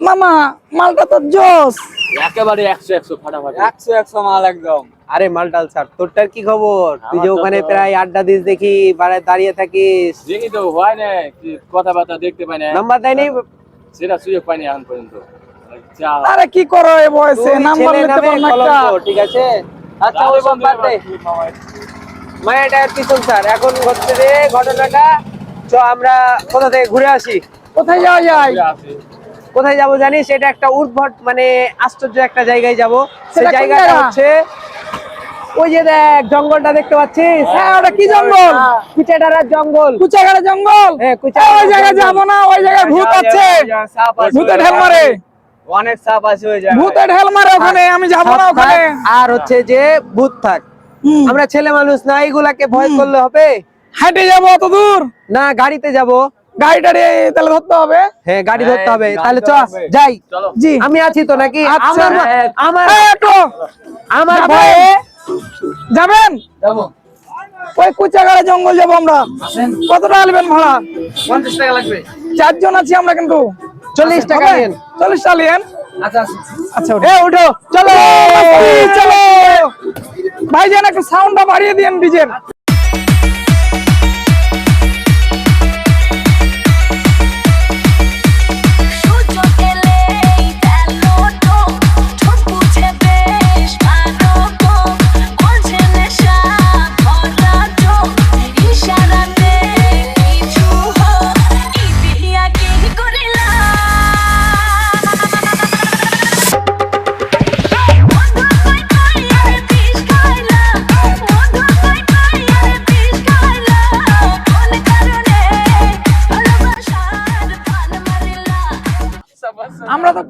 মামা মালটা তো জোস। একেবারে একশো একশো ফাটাফাটি। একশো একশো মাল একদম। আরে মালটাল স্যার তোরটার কি খবর? তুই যে ওখানে প্রায় আড্ডা দিস দেখি দাঁড়িয়ে থাকিস। দেখি তো হয় না কথাবার্তা দেখতে পাই না। নাম্বার দেয়নি? সেটা সুযোগ পাইনি এখন পর্যন্ত। আরে কি করো এই বয়সে? নাম্বার নিতে পারো না একটা। ঠিক আছে? আচ্ছা ওই বাদ দে কি সংসার এখন হচ্ছে যে ঘটনাটা। চ আমরা কোথা থেকে ঘুরে আসি? কোথায় যাওয়া যায়? কোথায় যাব জানিস? এটা একটা উদ্ভট মানে আশ্চর্য একটা জায়গায় যাব। সেই জায়গাটা হচ্ছে ওই যে দেখ জঙ্গলটা দেখতে পাচ্ছিস? হ্যাঁ ওটা কি জঙ্গল? কুচাডারার জঙ্গল। কুচাগাড়া জঙ্গল? হ্যাঁ, কুচাগাড়া ওই জায়গায়। যাব না ওই জায়গায় ভূত আছে। ভূতে ঢেল মারে। অনেক সাপ আছে ওই জায়গায়। ভূতে ঢেল মারে ওখানে আমি যাব না ওখানে। আর হচ্ছে যে ভূত থাক। আমরা ছেলে মানুষ না এইগুলাকে ভয় করলে হবে? হেঁটে যাব অত দূর না গাড়িতে যাব গাড়ি টাড়ি তাহলে ধরতে হবে হ্যাঁ গাড়ি হ্যাঁ, ধরতে হবে তাহলে চ যাই জি আমি আছি তো নাকি আচ্ছা। আমার আমার আমার ভয়ে যাবেন যাব ওই কুচাগাড়া জঙ্গল যাব আমরা কত টাকা নেবেন ভাড়া পঞ্চাশ টাকা লাগবে চারজন আছি আমরা কিন্তু চল্লিশ টাকা? চল্লিশ টাকা নিয়েন আচ্ছা আচ্ছা উঠো চলো চলো ভাইজান একটু সাউন্ডটা বাড়িয়ে ডিজের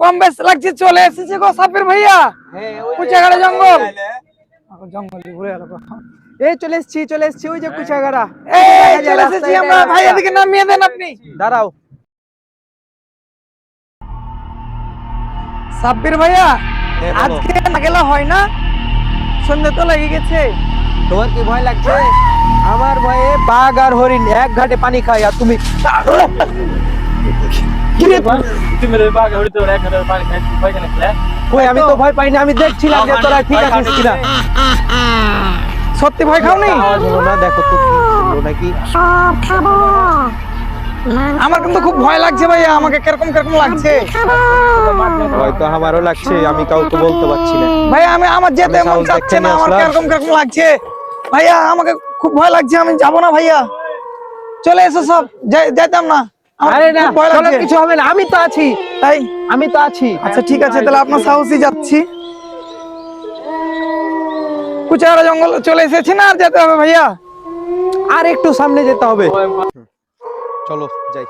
কম বেশ লাগছে চলে এসেছি গো সাপির ভাইয়া। হ্যাঁ, কুচাগাড়া জঙ্গল। জঙ্গল ঘুরে গেল এই চলে এসছি চলে এসছি ওই যে কুচাগাড়া। এই চলে এসেছি আমরা ভাই এদিকে নামিয়ে দেন আপনি। দাঁড়াও। সাব্বির ভাইয়া হ্যাঁ, আজকে না গেলে হয় না? সন্ধ্যে তো লেগে গেছে। তোমার কি ভয় লাগছে? আমার ভয়ে বাঘ আর হরিণ এক ঘাটে পানি খায় আর তুমি তুমি রে বাঘ হইতো এক হাজার পানি খাই ভয় কেন খেলে কই আমি তো ভয় পাইনি আমি দেখছিলাম যে তোরা ঠিক আছিস কিনা। সত্যি ভয় না? দেখো তো হলো নাকি। আমার কিন্তু খুব ভয় লাগছে ভাইয়া আমাকে কীরকম কীরকম লাগছে? হয়তো আমারও লাগছে আমি কাউকে বলতে পারছি না। ভাইয়া আমি আমার যেতে মন চাচ্ছে না আমার। কীরকম কীরকম লাগছে? ভাইয়া আমাকে খুব ভয় লাগছে আমি যাব না ভাইয়া। চলে এসো সব যাই- যাইতাম না। আরে না চলো কিছু হবে না আমি তো আছি। তাই? আমি তো আছি। আচ্ছা ঠিক আছে তাহলে আপনার সাহসী যাচ্ছি। কুচারা জঙ্গল চলে এসেছি না আর যেতে হবে ভাইয়া? আর একটু সামনে যেতে হবে। চলো যাই।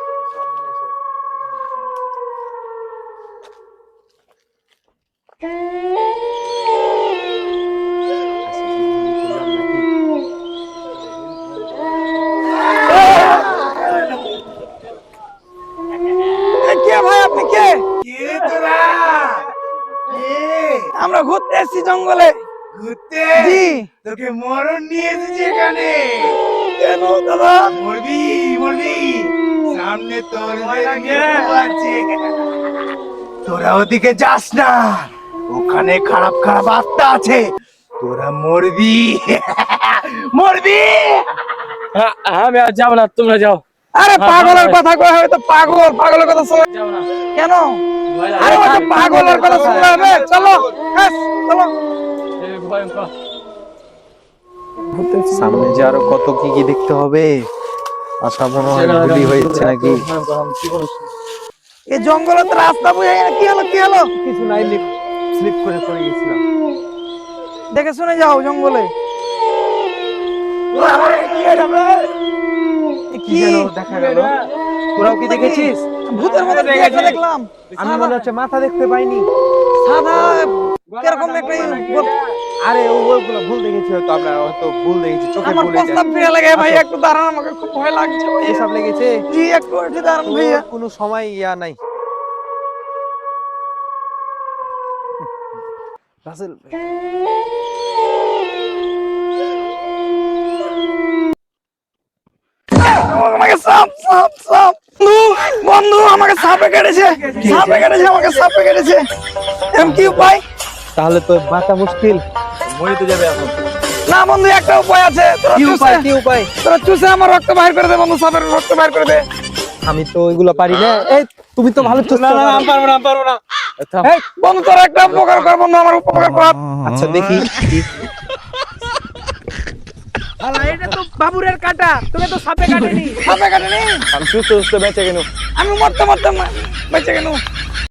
জঙ্গলে। ঘুরতে? জি। তোকে মরণ নিয়ে এসেছি এখানে। কেন দাদা? মরবি মরবি। সামনে তোর আছে। তোরা ওদিকে যাস না। ওখানে খারাপ খারাপ আত্মা আছে। তোরা মরবি। মরবি! হ্যাঁ আমি আর যাব না তোমরা যাও। আরে হ্যাঁ, পাগলের হ্যাঁ। কথা কয় হয়তো পাগল পাগলের কথা শোনা। কেন? আরে তো পাগলের কথা শুনতে হবে চলো হ্যাঁ, চলো। সামনে যে আরও কত কি কি দেখতে হবে আশা মনে হয় ভুলি হয়েছে নাকি? কি? এই জঙ্গলে তো রাস্তা বুঝাই না কি হলো কি হলো? কিছু নাই স্লিপ করে পড়ে গেছিলাম। দেখে শুনে যাও জঙ্গলে। এ কি দেখা গেল? তোরাও কি দেখেছিস? ভূতের মতো দেখলাম। আমি মনে হচ্ছে মাথা দেখতে পাইনি। সাদা। কীরকম একটা আরে ওগুলো ভুল দেখেছি হয়তো আমরা হয়তো ভুল দেখেছি চোখে আমার ভুলে যায় প্রস্তাব ফিরে লাগে ভাই একটু দাঁড়ান আমাকে খুব ভয় লাগছে ভাই। এসব লেগেছে? জি একটু উঠে দাঁড়ান ভাইয়া। কোনো সময় ইয়া নাই। রাসেল আমাকে সাপ সাপ সাপ বন্ধু বন্ধু আমাকে সাপে কেটেছে সাপে কেটেছে আমাকে সাপে কেটেছে এম কি উপায় তাহলে তো বাঁচা মুশকিল মরিতে যাবে এখন না বন্ধু একটা উপায় আছে কি উপায় কি উপায় তোরা চুষে আমার রক্ত বাইর করে দে বন্ধু সাপের রক্ত বাইর করে দে আমি তো ওইগুলো পারি না এই তুমি তো ভালো চুষতে পারো। পারব না পারব না এই বন্ধু তোরা একটা উপকার কর বন্ধু আমার উপকার কর আচ্ছা দেখি এটা বাবুরের কাটা তুমি তো সাপে কাটেনি। সাপে কাটেনি? আমি সুস্থ সুস্থ বেঁচে গেল আমি মরতে মরতে বেঁচে গেল